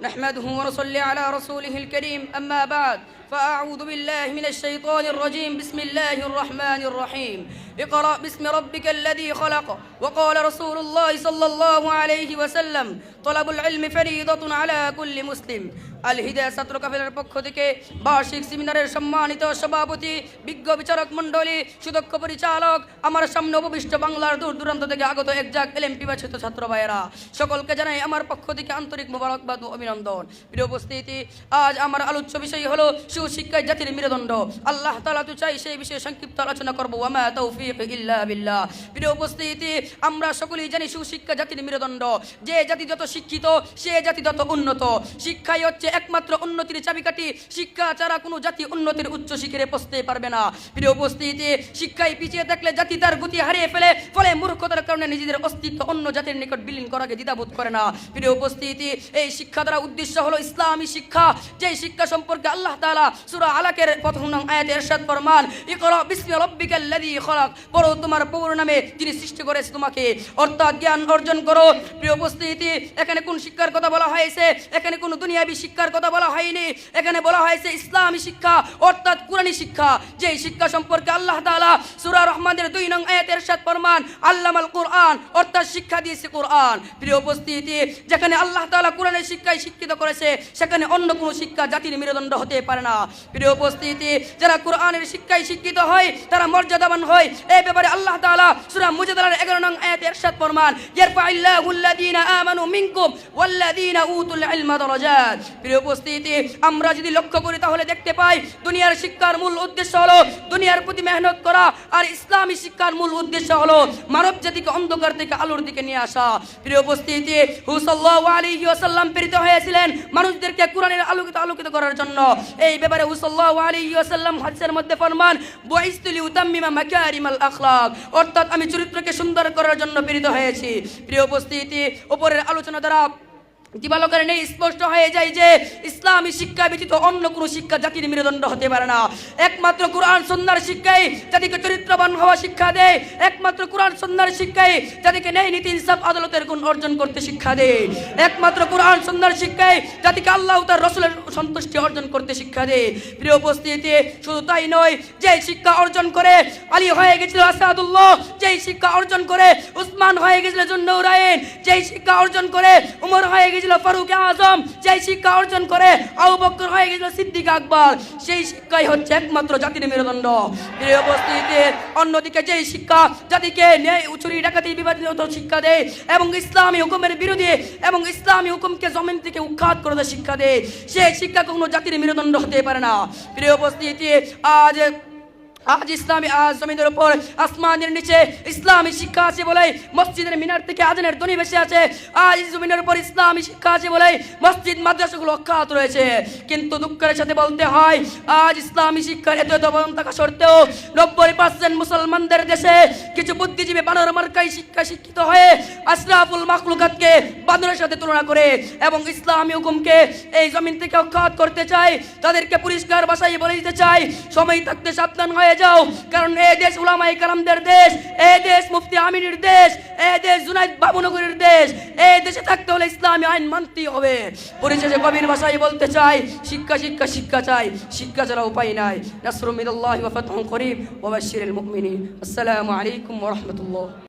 نحمده ونصلي على رسوله الكريم. أما بعد فأعوذ بالله من الشيطان الرجيم. بسم الله الرحمن الرحيم. اقرأ باسم ربك الذي خلق. وقال رسول الله صلى الله عليه وسلم طلب العلم فريضة على كل مسلم. আল হিদায়া ছাত্র কাফেলার পক্ষ থেকে বার্ষিক সেমিনারের সম্মানিত সভাপতি, বিজ্ঞ বিচারক মণ্ডলী, সুদক্ষ পরিচালক, আমার সামনে উপবিষ্ট বাংলার দূর দূরান্ত থেকে আগত একজাক এলএম পিবাচিত ছাত্র ভাইয়েরা, সকলকে জানাই আমার পক্ষ থেকে আন্তরিক মোবারকবাদ ও অভিনন্দন। প্রিয় উপস্থিতি, আজ আমার আলোচ্য বিষয় হলো সুশিক্ষায় জাতির মেরুদণ্ড। আল্লাহ তালা তু চাই সেই বিষয়ে সংক্ষিপ্ত আলোচনা করব। তৌফিক ইল্লা বিল্লাহ। প্রিয় উপস্থিতি, আমরা সকলেই জানি সুশিক্ষা জাতির মেরুদণ্ড। যে জাতি যত শিক্ষিত, সে জাতি তত উন্নত। শিক্ষাই হচ্ছে একমাত্র উন্নতির চাবিকাঠি, শিক্ষা ছাড়া কোনো জাতি উন্নতির উচ্চ শিখরে পৌঁছতে পারবে না। প্রিয় উপস্থিতি শিক্ষায় পিছিয়ে থাকলে জাতি তার গতি হারিয়ে ফেলে, ফলে মূর্খতার কারণে নিজেদের অস্তিত্ব অন্য জাতির নিকট বিলীন করাকে দ্বিধাবোধ করে না। প্রিয় উপস্থিতি এই শিক্ষা দ্বারা উদ্দেশ্য হলো ইসলামী শিক্ষা। যে শিক্ষা সম্পর্কে আল্লাহ তাআলা সূরা আলাকের প্রথম নং আয়াতে ইরশাদ ফরমান, ইকরা বিসমি পড়ো তোমার প্রভুর নামে যিনি সৃষ্টি করেছে তোমাকে। অর্থাৎ জ্ঞান অর্জন করো। প্রিয় উপস্থিতি এখানে কোন শিক্ষার কথা বলা হয়েছে? এখানে কোন দুনিয়াবী শিক্ষার কথা বলা হয়নি। এখানে বলা হয়েছে ইসলামী শিক্ষা অর্থাৎ কোরআনী শিক্ষা। যে শিক্ষা সম্পর্কে আল্লাহ তাআলা সূরা রহমানের দুই নং আয়াতে ইরশাদ ফরমান, আল্লামাল কোরআন, অর্থাৎ শিক্ষা দিয়েছে কোরআন। প্রিয় উপস্থিতি, যেখানে আল্লাহ তাআলা কোরআনের শিক্ষায় শিক্ষিত করেছে, সেখানে অন্য কোনো শিক্ষা জাতির মেরুদণ্ড হতে পারে না। প্রিয় উপস্থিতি, যারা কোরআনের শিক্ষায় শিক্ষিত হয়, তারা মর্যাদাবান হয়। এই ব্যাপারে আল্লাহ তাআলা সূরা মুজাদালার 11 নং আয়াতে ইরশাদ ফরমান ইয়ারফাইল্লাহু আল্লাযীনা আমানু মিনকুম, ওয়াল্লাযীনা উতুল ইলমা দারাজাত। প্রিয় উপস্থিতি, আমরা যদি লক্ষ্য করি তাহলে দেখতে পাই, দুনিয়ার শিক্ষার মূল উদ্দেশ্য হলো দুনিয়ার প্রতি মেহনত করা, আর ইসলামী শিক্ষার মূল উদ্দেশ্য হলো মানব জাতিকে অন্ধকার থেকে আলোর দিকে নিয়ে আসা। প্রিয় উপস্থিতি হুসাল্লাহু আলাইহি ওয়াসাল্লাম প্রেরিত হয়েছিলেন মানুষদেরকে কোরআনের আলোকিত আলোকিত করার জন্য। এই ব্যাপারে হুসাল্লাহু আলাইহি ওয়াসাল্লাম হাদিসের মধ্যে ফরমান উতাম্মিমা মাকারিমাল আখলাক অর্থাৎ আমি চরিত্রকে সুন্দর করার জন্য প্রেরিত হয়েছি। প্রিয় উপস্থিতি, উপরের আলোচনা দ্বারা দিবালকের নেই স্পষ্ট হয়ে যায় যে ইসলামী শিক্ষা ব্যতীত অন্য কোনো শিক্ষা জাতির মেরুদণ্ড হতে পারে না। একমাত্র কোরআন সন্ন্যার শিক্ষাই জাতিকে চরিত্রবান হওয়া শিক্ষা দেয়। একমাত্র কোরআন সন্ন্যার শিক্ষাই জাতিকে ন্যায় নীতি, ইনসাফ, আদালতের গুণ অর্জন করতে শিক্ষা দেয়। একমাত্র কোরআন সন্ন্যার শিক্ষাই জাতিকে আল্লাহ তার রসুলের সন্তুষ্টি অর্জন করতে শিক্ষা দেয়। প্রিয় উপস্থিতি শুধু তাই নয় যে শিক্ষা অর্জন করে আলী হয়ে গেছিল আসাদুল্লাহ, যেই শিক্ষা অর্জন করে উসমান হয়ে গেছিল জুন্নৌরাইন, যেই শিক্ষা অর্জন করে উমর হয়ে গেছিল ফারুক আজম, যেই শিক্ষা অর্জন করে আবু হয়ে গেছিল সিদ্দিক আকবর। সেই শিক্ষাই হচ্ছে একমাত্র জাতির মেরুদণ্ড। উপস্থিতি অন্যদিকে যেই শিক্ষা জাতিকে ন্যায় চুরি ডাকাতি বিবাদিত শিক্ষা দেয় এবং ইসলামী হুকুমের বিরোধী এবং ইসলামী হুকুমকে জমিন থেকে উৎখাত করে শিক্ষা দেয়, সেই শিক্ষা কখনো জাতির মেরুদণ্ড হতে পারে না। প্রিয় আজ আজ ইসলামী আজ জমিনের উপর আসমানের নিচে ইসলামী শিক্ষা আছে বলে মসজিদের মিনার থেকে আজানের ধ্বনি ভেসে আছে। আজ জমিনের উপর ইসলামী শিক্ষা আছে বলে মসজিদ, মাদ্রাসাগুলো অক্ষাত রয়েছে। কিন্তু দুঃখের সাথে বলতে হয়, আজ ইসলামী শিক্ষার এত এত অবদান থাকা সত্ত্বেও নব্বই পার্সেন্ট মুসলমানদের দেশে কিছু বুদ্ধিজীবী বানর মার্কাই শিক্ষা শিক্ষিত হয়ে আশরাফুল মাকলুকাতকে বানরের সাথে তুলনা করে এবং ইসলামী হুকুমকে এই জমিন থেকে অক্ষাত করতে চায়, তাদেরকে পরিষ্কার ভাষায় বলে দিতে চাই সময় থাকতে সাবধান হয়ে যাও, কারণ এ দেশ উলামাই কালামদের দেশ এ দেশ মুফতি আমিনের দেশ এ দেশ জুনাইদ বাবুনগরের দেশ এ দেশে থাকতে হলে ইসলামী আইন মানতেই হবে। পরিশেষে কবির ভাষায় বলতে চাই, শিক্ষা শিক্ষা শিক্ষা চাই, শিক্ষা ছাড়া উপায় নাই। নাসরুমিদুল্লাহ ওয়া ফাতহুন করিম, ওয়া বাশশিরিল মুমিনিন। আসসালামু আলাইকুম ওয়া রাহমাতুল্লাহ।